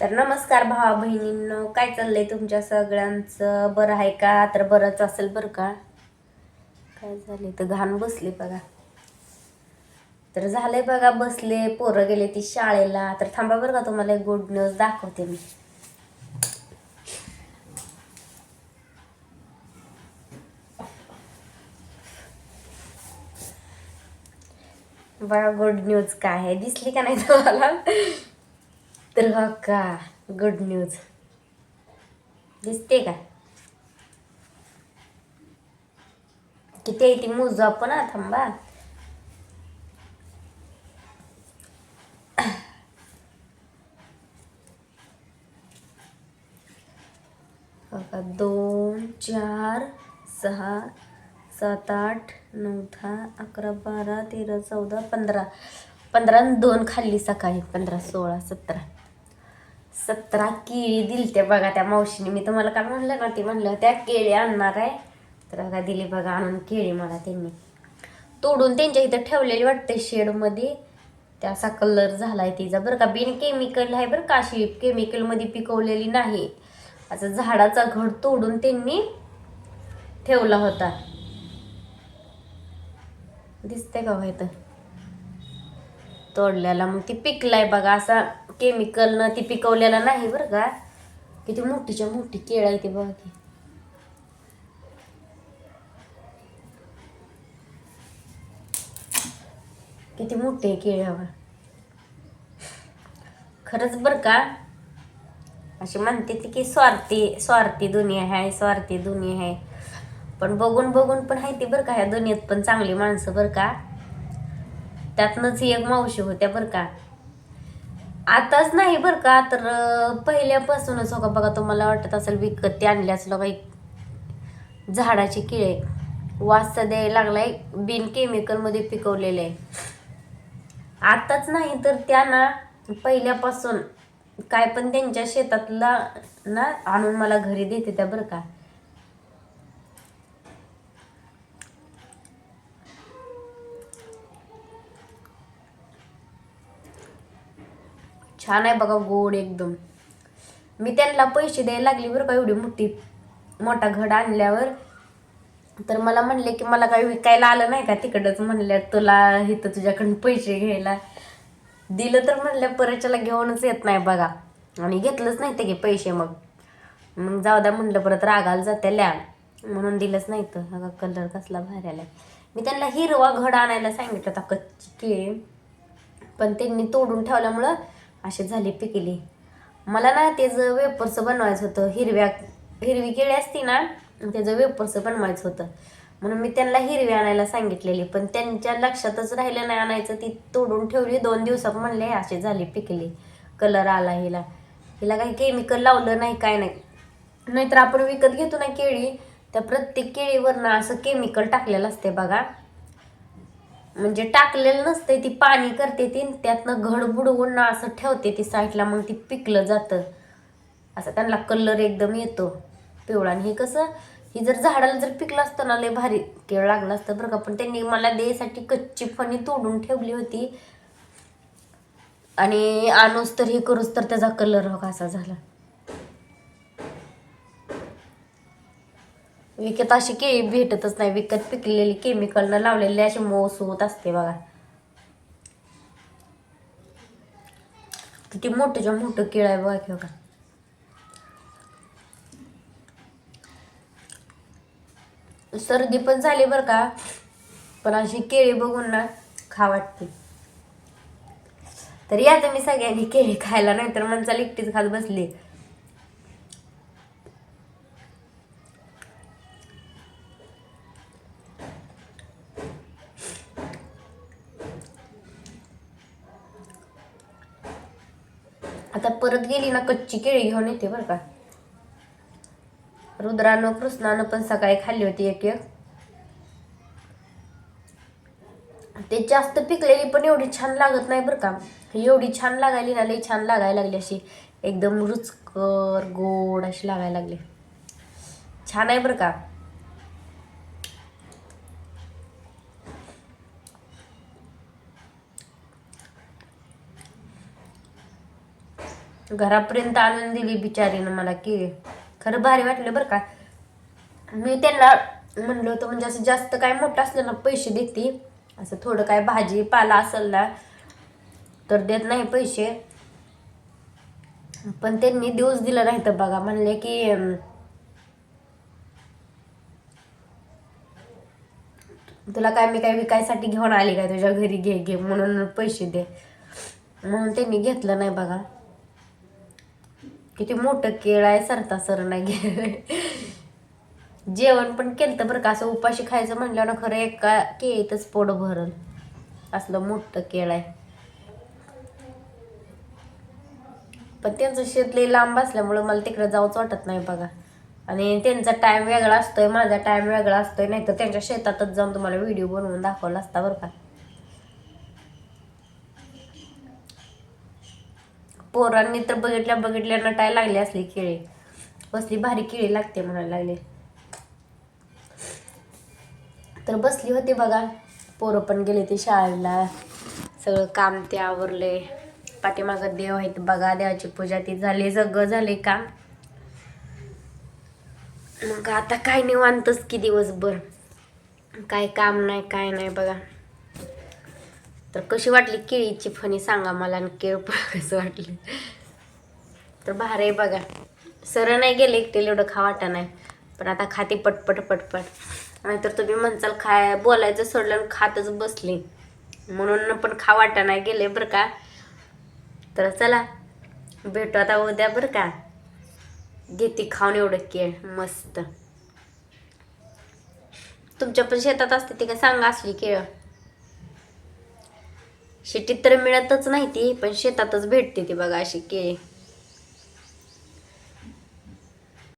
तर नमस्कार भावा बहिणींनो काय चाललंय तुमच्या सगळ्यांचं? बरं आहे का? तर बरंच असेल बरं का? काय झाले तर घाण बसले बघा. तर झालंय बघा बसले पोरं गेले ती शाळेला. तर थांबा बरं का तुम्हाला एक गुड न्यूज दाखवते मी. बघा गुड न्यूज काय आहे? दिसली का नाही तुम्हाला? तर हो का? गुड न्यूज दिसते का? किती आहे ती मोजू आपण? थांबा. दोन चार सहा सात आठ नऊ दहा अकरा बारा तेरा चौदा पंधरा. पंधरा दोन खाल्ली सकाळी. पंधरा सोळा सतरा. सतरा केळी दिली त्या बघा त्या मावशीने. मी तुम्हाला काय म्हणलं ना ते म्हणलं त्या केळी आणणार आहे. तर बघा दिली बघा आणून केळी मला त्यांनी. तोडून त्यांच्या इथं ठेवलेली वाटते शेडमध्ये. त्या असा कलर झालाय तिचा. बरं का बिन केमिकल आहे बरं का अशी केमिकलमध्ये पिकवलेली नाही. असं झाडाचा घड तोडून त्यांनी ठेवला होता. दिसते का हो व्हायचं तोडल्याला मग ती पिकलाय बघा असा केमिकल न ती पिकवलेला नाही बरं का. किती मोठीच्या मोठी केळ आहे ती बघा ती. किती मोठी आहे केळ्यावर खरंच बरं का. अशी म्हणते ती की स्वार्थी स्वार्थी दुनिया आहे स्वार्थी दुनिया आहे. पण बघून बघून पण आहे ती बरं का. ह्या दुनियेत पण चांगली माणसं बरं का. त्यातनंच एक मावशी होत्या बरं का. आताच नाही बरं का तर पहिल्यापासूनच हो का बघा तुम्हाला वाटत असेल विकत ते आणले असलं काही झाडाची किळे वास द्यायला लागलाय बिन केमिकलमध्ये पिकवलेले. आहे आताच नाही तर त्यांना पहिल्यापासून काय पण त्यांच्या शेतातला ना आणून मला घरी देते त्या बरं का. छान आहे बघा गोड एकदम. मी त्यांना पैसे द्यायला लागली बरं का एवढी मोठी. मोठा घड आणल्यावर. तर मला म्हणले की मला काही विकायला आलं नाही का तिकडंच? म्हणल्या तुला इथं तुझ्याकडून पैसे घ्यायला. दिलं तर म्हणल्या परच्याला घेऊनच येत नाही बघा. आणि घेतलंच नाही ते की पैसे मग. मग जाऊ द्या म्हणलं परत रागाला जाते ल्या. म्हणून दिलंच नाही तर हा कलर कसला भारी मी त्यांना हिरवा घड आणायला सांगितलं होता कच्ची केळी. पण त्यांनी तोडून ठेवल्यामुळं असे झाले पिकली. मला ना त्याचं वेपरचं बनवायचं होतं हिरव्या हिरवी केळी असती ना त्याचं वेपरचं बनवायचं होतं. म्हणून मी त्यांना हिरवी आणायला सांगितलेली पण त्यांच्या लक्षातच राहिलं नाही आणायचं ती तोडून ठेवली दोन दिवसात म्हणले असे झाले पिकली. कलर आला हिला. हिला काही केमिकल लावलं नाही काय नाही. नाहीतर आपण विकत घेतो ना केळी त्या प्रत्येक केळीवरनं असं केमिकल टाकलेलं असते बघा. म्हणजे टाकलेलं नसते ती पाणी करते ती त्यातनं घड बुडवून ना असं ठेवते ती साईडला मग ती पिकलं जातं. असं त्यांना कलर एकदम येतो पिवळा. आणि हे कसं ही जर झाडाला जर पिकलं असतं ना लय भारी केळ लागलं असतं बरं का. पण त्यांनी मला देसाठी कच्ची फणी तोडून ठेवली होती. आणि आणूस तर हे करूच तर त्याचा कलर हो कसा झाला. विकत अशी केळी भेटतच नाही. विकत पिकलेली केमिकलनं लावलेली अशी मोस होत असते बघा. किती मोठंच्या मोठं केळ आहे बघा की बघा. सर्दी पण झाली बरं का? पण अशी केळी बघून ना खा वाटते. तर या तुम्ही सगळ्यांनी केळी खायला नाही तर माणसाला एकटीच खात बसली. आता परत गेली ना कच्ची केळी घेऊन येते बरं का. रुद्रानं कृष्णानं पण सकाळी खाल्ली होती एक एक. ते जास्त पिकलेली पण एवढी छान लागत नाही बरं का. एवढी छान लागायली ना लई छान लागायला लागली अशी. एकदम रुचकर गोड अशी लागायला लागली. छान आहे बरं का. घरापर्यंत आणून दिली बिचारीनं मला की खरं भारी वाटलं बरं का. मी त्यांना म्हणलं होतं म्हणजे असं जास्त काय मोठं असलं ना पैसे देते. असं थोडं काय भाजी पाला असेल ना तर देत नाही पैसे. पण त्यांनी दिवस दिलं नाही तर बघा म्हणले की तुला काय मी काय विकायसाठी घेऊन आली काय तुझ्या घरी? घे घे म्हणून पैसे दे. म्हणून त्यांनी घेतलं नाही बघा. किती मोठं केळ आहे सरता सर नाही गेलं जेवण पण केलं तर बरं का असं उपाशी खायचं म्हटलं ना खरं एका केळीतच पोट भरल. असलं मोठं केळ आहे. पण त्यांचं शेत लई लांब असल्यामुळं मला तिकडे जाऊच वाटत नाही बघा. आणि त्यांचा टाईम वेगळा असतोय माझा टाईम वेगळा असतोय नाही तर त्यांच्या शेतातच जाऊन तुम्हाला व्हिडिओ बनवून दाखवला असता बरं का. पोरांनी तर बघितल्या बघितल्या नटायला लागली असले केळी. बसली भारी केळी लागते म्हणायला लागले. तर बसली होती बघा. पोरं पण गेले ते शाळेला. सगळं काम ते आवरले. पाठीमागं देव आहेत बघा देवाची पूजा ती झाली सगळं झाले काम. मग आता काय निवांतच की दिवसभर. काय काम नाही काय नाही बघा. तर कशी वाटली केळीची फणी सांगा मला आणि केळ कसं वाटली? तर भारी आहे बघा. सर नाही गेले एकटेल एवढं खा वाटा नाही. पण आता खाते पटपट पटपट. नाहीतर तुम्ही म्हणचाल खाय बोलायचं सोडलं आणि खातच बसले. म्हणून पण खा वाटा नाही गेले बरं का? तर चला भेटू आता उद्या बरं का? घेते खाऊन एवढं केळ मस्त. तुमच्या पण शेतात असते ते काय सांगा असली केळ? शेतीत तर मिळतच नाही ती पण शेतातच भेटते ती बघा अशी केळी.